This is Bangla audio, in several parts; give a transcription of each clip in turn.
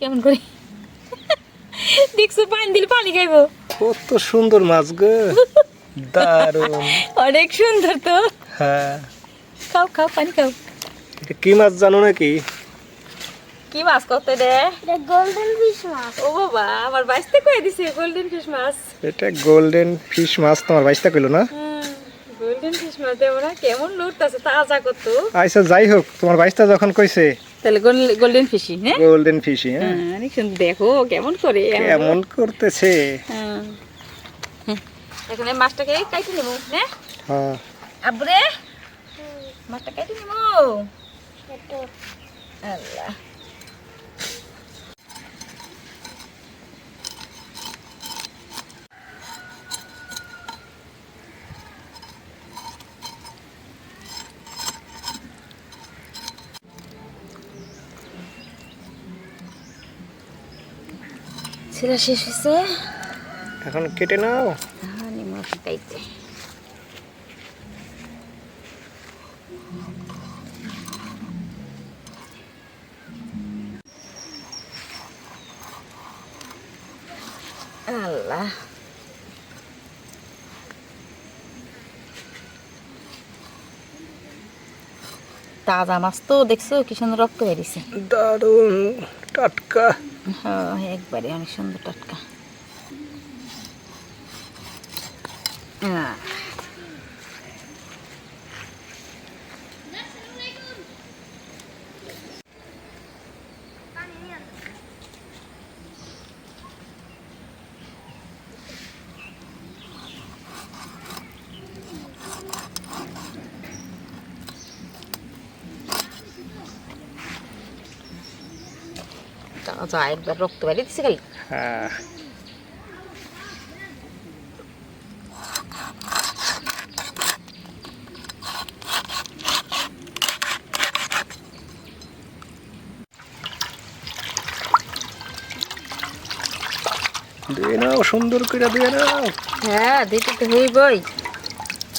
কেমন করে? দেখছ পানি দিলে পানি খাইবো। কত সুন্দর মাছ গো। দারুণ। অনেক সুন্দর তো। হ্যাঁ। খাও খাও পানি খাও। এটা কি মাছ জানো নাকি? কি মাছ কত রে? এটা গোল্ডেন ফিশ মাছ। ও বাবা আমার বাইসতে কয়ে দিছে গোল্ডেন ফিশ মাছ। এটা গোল্ডেন ফিশ মাছ তোমার বাইশটা কইলো না? গোল্ডেন ফিশ মাছ দেবো না কেমন লুটতেছে তাজা কত। আচ্ছা যাই হোক তোমার বাইশটা যখন কইছে তাহলে গোল্ডেন ফিশি হ্যাঁ? গোল্ডেন ফিশি হ্যাঁ। হ্যাঁ, দেখো কেমন করে কেমন করতেছে। হ্যাঁ। এখন এই মাছটাকে কাইটে নেব হ্যাঁ? হ্যাঁ। আবরে মাছটা কাইটে নেব। আল্লাহ। ছেঁড়া শেষ হয়েছে এখন কেটে নাও। হ্যাঁ নিমো আল্লাহ। তাজা মাছ তো দেখছ কি সুন্দর রক্ত বেরিয়েছে। দারুণ টাটকা। হ্যাঁ একবারে অনেক সুন্দর টাটকা। আহ, একবার রক্ত খালি। হ্যাঁ। নাও সুন্দর করে ধুয়ে নাও। হ্যাঁ দিতে তো হইবই।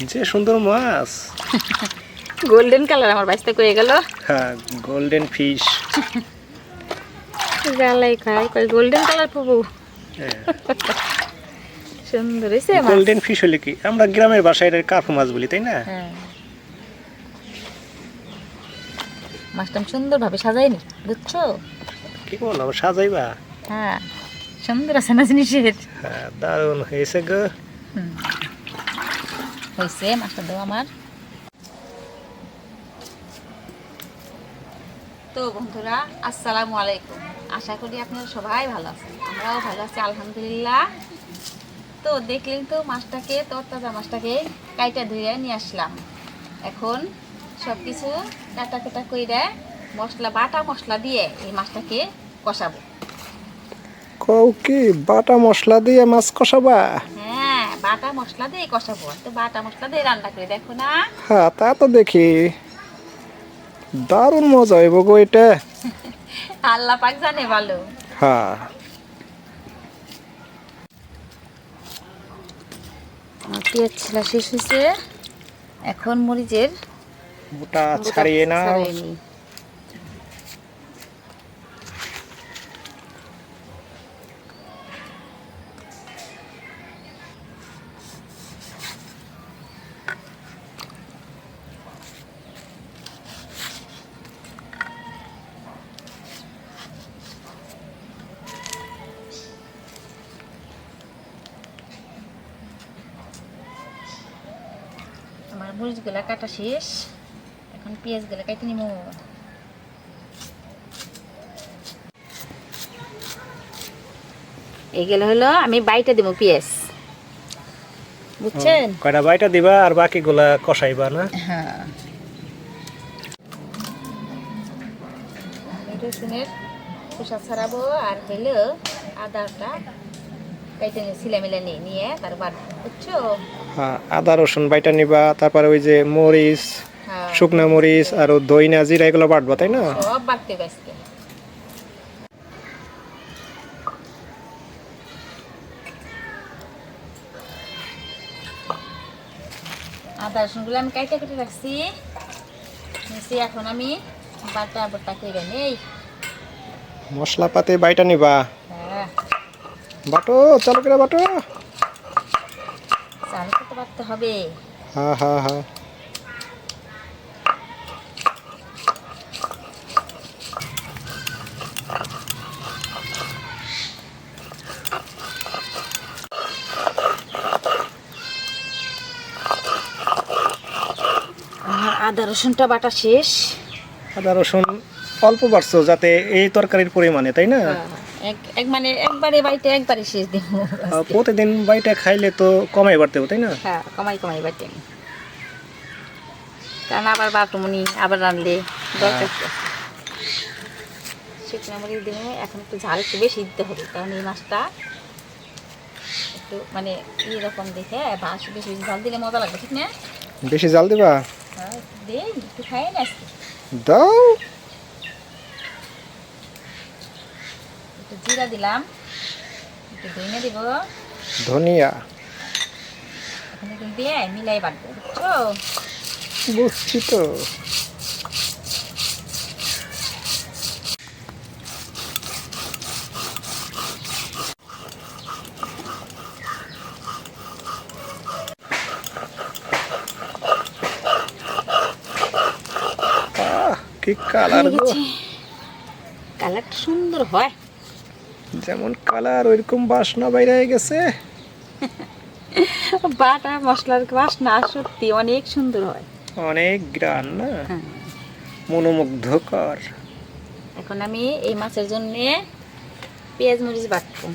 যে সুন্দর মাছ। গোল্ডেন কালার আমার বাইসতে কয়ে গেল। হ্যাঁ গোল্ডেন ফিশ জ্বালাই খাই কই গোল্ডেন কালার পাবো? সুন্দর হয়েছে মাছ। গোল্ডেন ফিশ হলে কি? আমরা গ্রামের বাসায় এটা কার্পু মাছ বলি তাই না? হ্যাঁ। মাছটা আমি সুন্দরভাবে সাজাইনি বুঝছ? কি বলো আবার সাজাইবা? হ্যাঁ সুন্দর আছে না জিনিসের? হ্যাঁ দারুণ হয়েছে গো। হয়েছে মাছটা দেবো আমার। তো বন্ধুরা আসসালামু আলাইকুম। আশা করি আপনারা সবাই ভালো আছেন। আমরাও ভালো আছি আলহামদুলিল্লাহ। তো দেখলেন তো মাছটাকে তরতাজা মাছটাকে কাইটা ধুয়ে নিয়ে আসলাম। এখন সব কিছু কাটা কাটা কইরা মশলা বাটা মশলা দিয়ে এই মাছটাকে কষাবো। কি বাটা মশলা দিয়ে মাছ কষাবা? হ্যাঁ বাটা মশলা দিয়ে কষাবো। তো বাটা মশলা দিয়ে রান্না করে। দেখো না। হ্যাঁ তা তো দেখি। দারুণ মজা হইব গো এটা। আল্লাহ পাক জানে ভালো। হ্যাঁ। পেঁয়াজ ছিলা শেষ হয়েছে এখন মরিচের মোটা ছাড়িয়ে নাও ছাড়িয়ে নিই। আমার মরিচগুলা কাটা শেষ। এখন পেঁয়াজগুলো কেটে নিব এইগুলো হলো আমি বাইটা দেবো পেঁয়াজ। বুঝছেন? কয়টা বাইটা দিবা আর বাকিগুলা কষাইবা না? হ্যাঁ। রসুনের খোসা ছাড়াবো আর হইল আদাটা কাইটে নিয়ে ছিলে নিয়ে নিয়ে তারপর বুঝছ হ্যাঁ আদা রসুন বাইটা নিবা তারপরে ওই যে মরিচ হ্যাঁ। শুকনা মরিচ আর দই না জিরা এগুলো বাটবা তাই না? সব বাড়তে ব্যস্ত আদা রসুনগুলো আমি কাইটা কেটে রাখছি। নিচে এখন আমি বাটা বাটা করে নেই। মশলাপাতি বাইটা নিবা। বাটো চালু করে বাটো। চালু করতে পারতে হবে। হ্যাঁ হ্যাঁ হ্যাঁ আদা রসুনটা বাটা শেষ। আদা রসুন অল্প বাড়ছো যাতে এই তরকারির পরিমাণে তাই না? এক মানে একবারে বাড়িতে একবারে শেষ দিব প্রতিদিন বাইটা খাইলে তো কমাই বাড়তে হবে তাই না? হ্যাঁ কমাই কমাই বাড়তে। কারণ আবার বাটমনি আবার রানলে দরকার? শুকনো মরিচ দিলে এখন একটু ঝাল একটু বেশি দিতে হবে কারণ এই মাছটা একটু মানে এরকম দেখে বাস বেশি ঝাল দিলে মজা লাগবে ঠিক না? বেশি জাল দিবা? হ্যাঁ দেই একটু খাই না দাও। একটু জিরা দিলাম একটু ধনে দিব। ধনিয়া? এখন দিয়ে মিলাই বাটবো বুঝছ? বুঝছি তো। কি কালার গো? কালারটা সুন্দর হয়। যেমন কালার ওইরকম বাসনা বাইরে হয়ে গেছে। বাটা মশলার বাসনা সত্যি অনেক সুন্দর হয়। অনেক গ্রান না? হ্যাঁ। মনোমুগ্ধকর। এখন আমি এই মাছের জন্য পেঁয়াজ মরিচ বাটবো।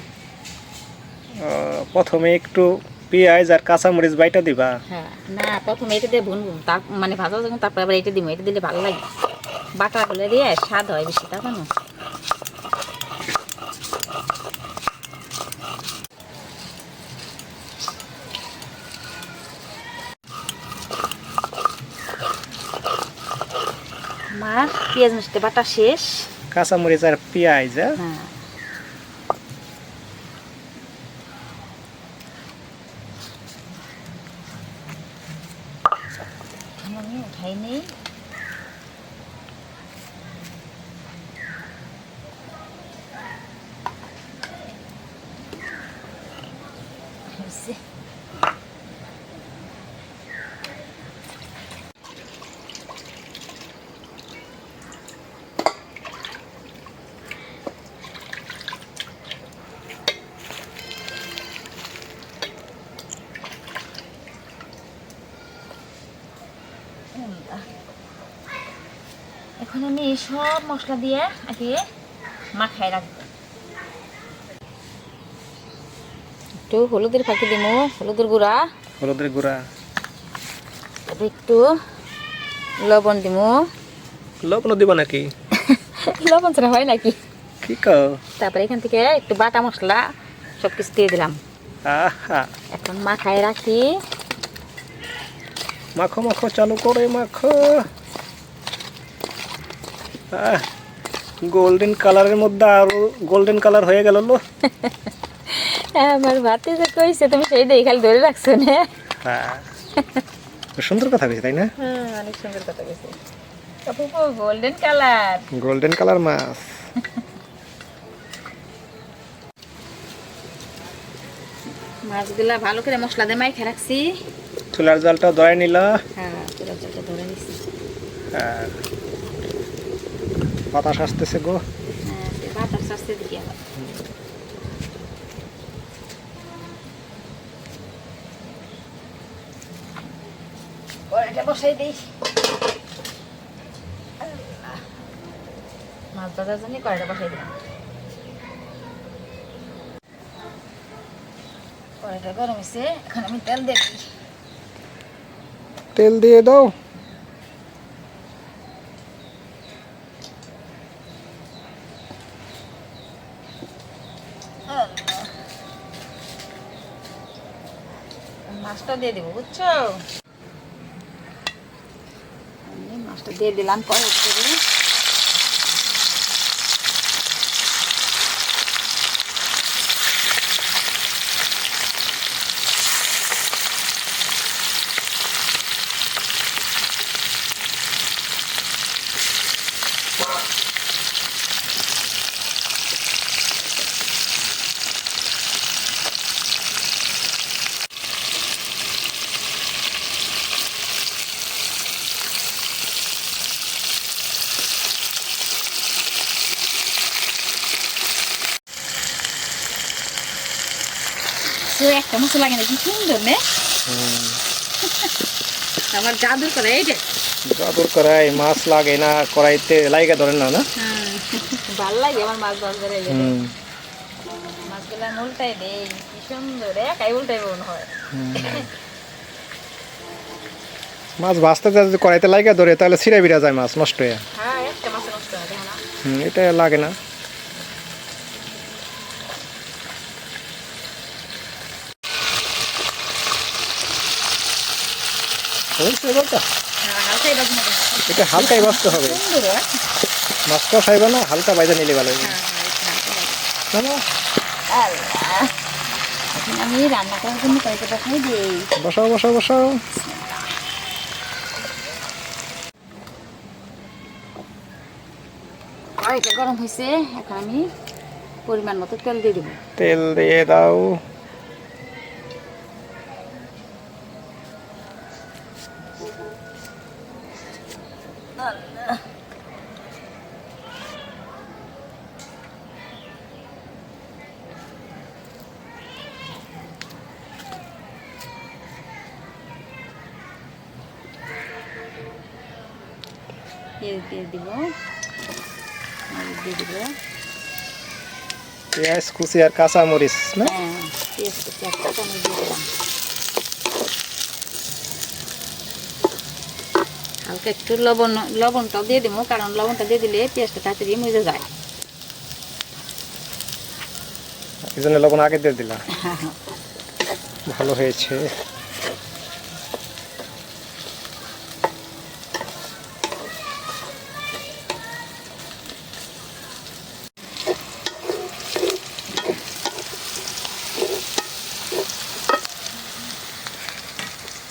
প্রথমে একটু পেঁয়াজ আর কাঁচামরিচ বাইটা দিবা। হ্যাঁ না প্রথমে এটা দিয়ে ভুনবো। তার মানে ভাজা যখন তারপরে আবার এটা দিব। এটা দিলে ভালো লাগে। বাটা হলে দিয়ে স্বাদ হয় বেশি তা কেন আমার পেঁয়াজ মিষ্টি বাটা শেষ কাঁচামরিচ আর পেঁয়াজ হ্যাঁ? হ্যাঁ এখন আমি উঠাই নেই হয়েছে। এখন আমি সব মশলা দিয়ে আগে মাখায় রাখব। একটু হলুদের ফাঁকি দিব হলুদের গুঁড়া। হলুদের গুঁড়া। তারপরে একটু লবণ দিব লবণ দিবা নাকি? লবণ ছাড়া হয় নাকি? কি কও? তারপরে এখান থেকে একটু বাটা মশলা সব কিছু দিয়ে দিলাম। এখন মাখায় রাখি। মাখো মাখো চালু করে মাখো। গোল্ডেন কালারের মধ্যে আরও গোল্ডেন কালার হয়ে গেল লো। আমার ভাতে যে কইছে তুমি সেইটাই খালি ধরে রাখছো না? হ্যাঁ। সুন্দর কথা কইছে তাই না? হ্যাঁ অনেক সুন্দর কথা কইছে। গোল্ডেন কালার গোল্ডেন কালার মাছ। মাছগুলা ভালো করে মশলা দিয়ে মাইখে রাখছি। চুলার জলটা ধরে নিল। হ্যাঁ চুলা চুলটা ধরে নিছি। হ্যাঁ। বাতাস আসতেছে গো। বাতাস আসতে দিকে আবার কড়াইটা বসাই দিই। মাছ ভাজার জন্য কড়াইটা বসাই দিলাম? কড়াইটা গরম হয়েছে এখন আমি তেল দেখি তেল দিয়ে দাও মাছটা দিয়ে দেবো বুঝছ? মাছটা দিয়ে দিলাম কড়াই একটা মতো লাগে না কি সুন্দর নে। আমার জাদুর করে এইটা জাদুর করাই মাছ লাগে না কড়াইতে লাইগা ধরেন না না? ভালো লাগে আমার মাছ ভাজ করে মাছগুলো উল্টাই দেই কি সুন্দর একাই উল্টাই মনে হয়। মাছ ভাজতে যদি কড়াইতে লাইগা ধরে তাহলে ছিঁড়ে বিরা যায় মাছ নষ্ট হয়ে। হ্যাঁ একটা মাছ নষ্ট হয় না। এটা লাগে না। হয়েছে এবারটা? এটা হালকাই বাঁচতে হবে। মাছটা খাইবে না হালকা বাইজা নিলে ভালো হবে আমি রান্না করার জন্য কয়েকটা বসাই দিই বসাও বসাও বসাও। কড়াইটা গরম হয়েছে এখন আমি পরিমাণ মতো তেল দিয়ে দেবো। তেল দিয়ে দাও। পেঁয়াজ দিয়ে দিব। মরিচ দিয়ে দিব। পেঁয়াজ কুচি আর কাঁচা মরিচ না? হ্যাঁ পেঁয়াজ কুচি আর কাঁচামরিচ দিয়ে দিলাম। হালকা একটু লবণ লবণটাও দিয়ে দেবো কারণ লবণটা দিয়ে দিলে পেঁয়াজটা তাড়াতাড়ি মজে যায়। এই জন্য লবণ আগে দিয়ে দিলাম। ভালো হয়েছে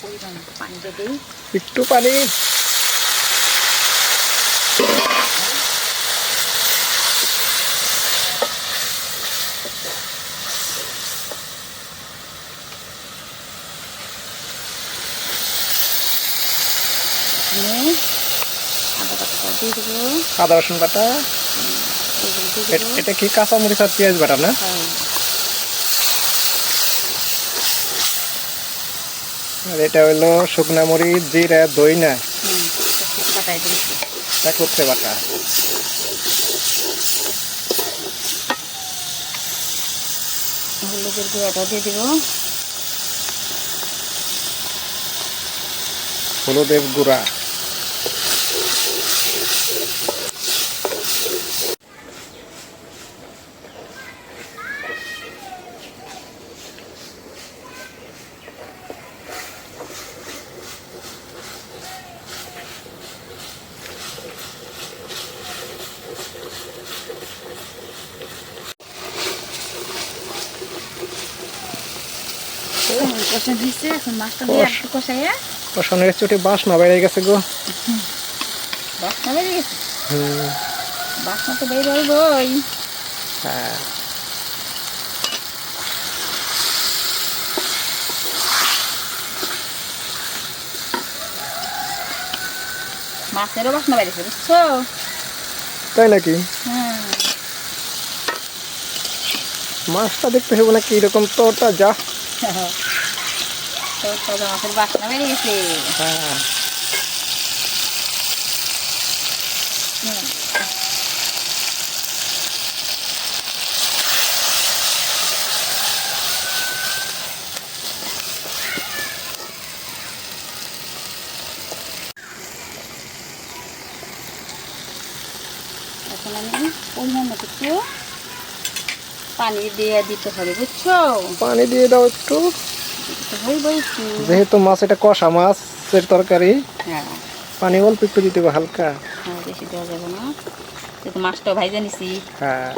পরিমাণ মতো পানি দিয়ে দিই। একটু পানি। আদা রসুন বাটা। দেবো। এটা কি কাঁচা মরিচ আর পেঁয়াজ বাটা না? আর এটা হইল শুকনা মরিচ জিরা দই না তা করতে বাটা। হলুদের গুঁড়াটা দিয়ে দিব। হলুদের গুঁড়া। কষা হয়েছে এখন মাছটা দিয়ে একটু কষাইয়া কষানোর চুটি বাসনা বেড়ে গেছে গো। বাসনা বেরিয়ে গেছে? হুম, বাসনা তো হ্যাঁ। মাছেরও বাসনা বুঝছ? তাই নাকি? হ্যাঁ। মাছটা দেখতে হবে না কি রকম তোরটা যা তো তাজা মাছের বাসনা বেরিয়ে গেছে হ্যাঁ হুম। এখন আমি পরিমাণ মতো একটু পানি দিয়ে দিতে হবে বুঝছ পানি দিয়ে দাও একটু দিতে হইব একটু যেহেতু মাছ এটা কষা মাছের তরকারি হ্যাঁ। পানি অল্প একটু দিতে হবে হালকা। বেশি দেওয়া যাবে না। যেহেতু মাছটাও ভাইজা নিছি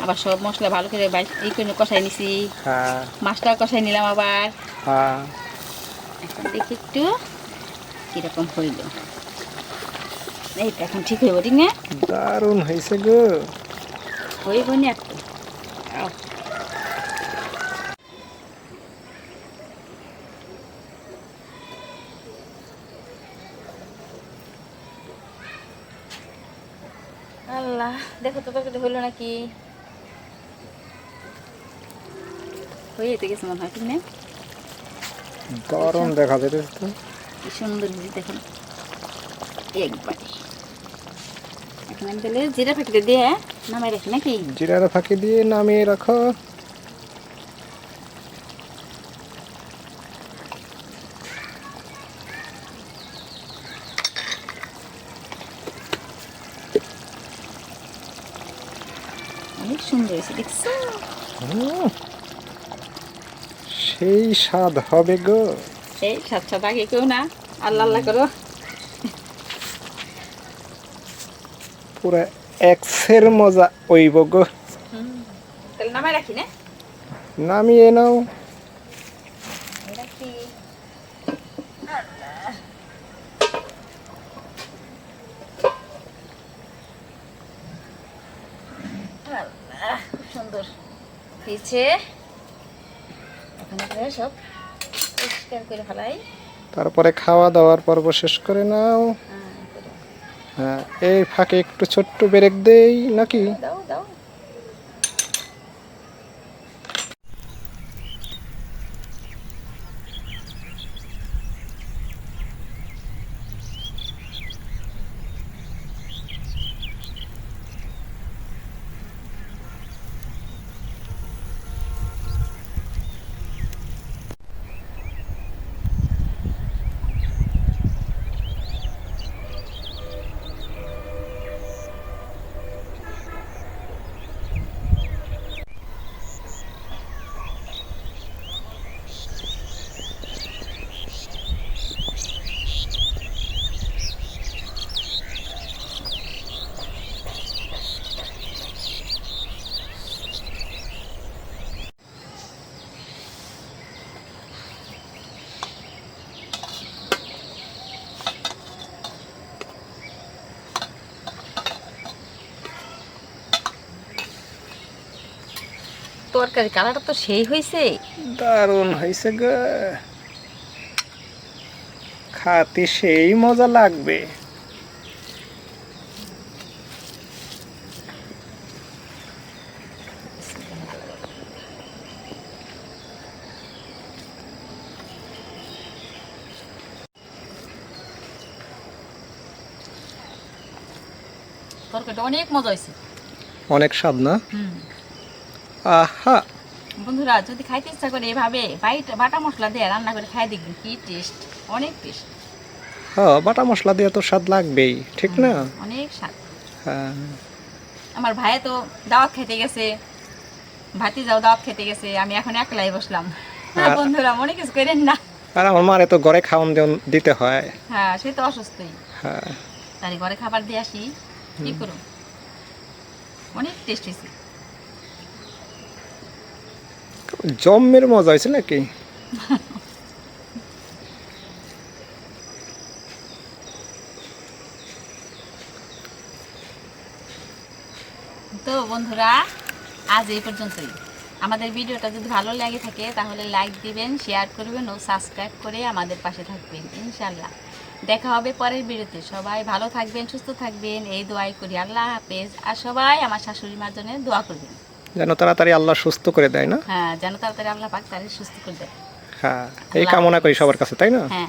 আবার সব মশলা ভালো করে এই করে কষাই নিছি। মাছটাও কষাই নিলাম আবার। হ্যাঁ। এখন দেখি একটু কীরকম হইল। এই এখন ঠিক হইব ঠিক না? দারুণ হয়েছে গো। হইব না একটু আল্লাহ দেখো তো তরকারি হইল নাকি? হয়ে যেতে গেছে মনে হয় ঠিক না দারুণ দেখা যাচ্ছে তো। কি সুন্দর দেখুন একবারে। এখন আমি তাহলে জিরা ফাঁকিতে দিয়ে নামাই রাখি নাকি? জিরাটা ফাঁকি দিয়ে নামিয়ে রাখো। অনেক সুন্দর হয়েছে দেখছ? সেই স্বাদ হবে গো। এই স্বাদ স্বাদ আগে কেউ না। আল্লাহ আল্লাহ করো। পুরা এক্সের মজা ওইব গো। তাহলে নামাই রাখি না? নামিয়ে নাও রাখি আল্লাহ, খুব সুন্দর ওখানে করে সব পরিষ্কার করে ফেলাই। তারপরে খাওয়া দাওয়ার পর্ব শেষ করে নাও। হ্যাঁ, হ্যাঁ এই ফাঁকে একটু ছোট্ট ব্রেক দেই নাকি? তরকারি কালারটা তো সেই হয়েছে দারুণ হয়েছে গো। খাতে সেই মজা লাগবে। তরকারিটা অনেক মজা হয়েছে অনেক স্বাদ না? হুম। আহা। বন্ধুরা যদি খাইতে ইচ্ছা করে এভাবে বাইট বাটা মশলা দিয়ে রান্না করে খাই দেখবেন কি টেস্ট অনেক টেস্ট হ্যাঁ বাটা মশলা দিয়ে তো স্বাদ লাগবেই ঠিক না? অনেক স্বাদ। হ্যাঁ। আমার ভাই তো দাওয়াত খেতে গেছে ভাতি যাও দাওয়াত খেতে গেছে আমি এখন একলাই বসলাম। হ্যাঁ। বন্ধুরা মনে কিছু করেন না। আর আমার মারে তো ঘরে খাওয়ান দিতে হয়। হ্যাঁ সে তো অসুস্থই। হ্যাঁ। তাই ঘরে খাবার দিয়ে আসি কি করুন অনেক টেস্ট হয়েছে জম্মের মজা হয়েছে নাকি? তো বন্ধুরা, আজ এই পর্যন্তই। আমাদের ভিডিওটা যদি ভালো লাগে থাকে, তাহলে লাইক দিবেন শেয়ার করবেন ও সাবস্ক্রাইব করে আমাদের পাশে থাকবেন ইনশাল্লাহ দেখা হবে পরের ভিডিওতে। সবাই ভালো থাকবেন, সুস্থ থাকবেন, এই দোয়াই করি। আল্লাহ হাফেজ। আর সবাই আমার শাশুড়ি মার জন্য দোয়া করবেন। যেন তাড়াতাড়ি আল্লাহ সুস্থ করে দেয় না? হ্যাঁ যেন তাড়াতাড়ি আল্লাহ পাক তাড়াতাড়ি সুস্থ করে দেয়। হ্যাঁ এই কামনা করি সবার কাছে তাই না? হ্যাঁ।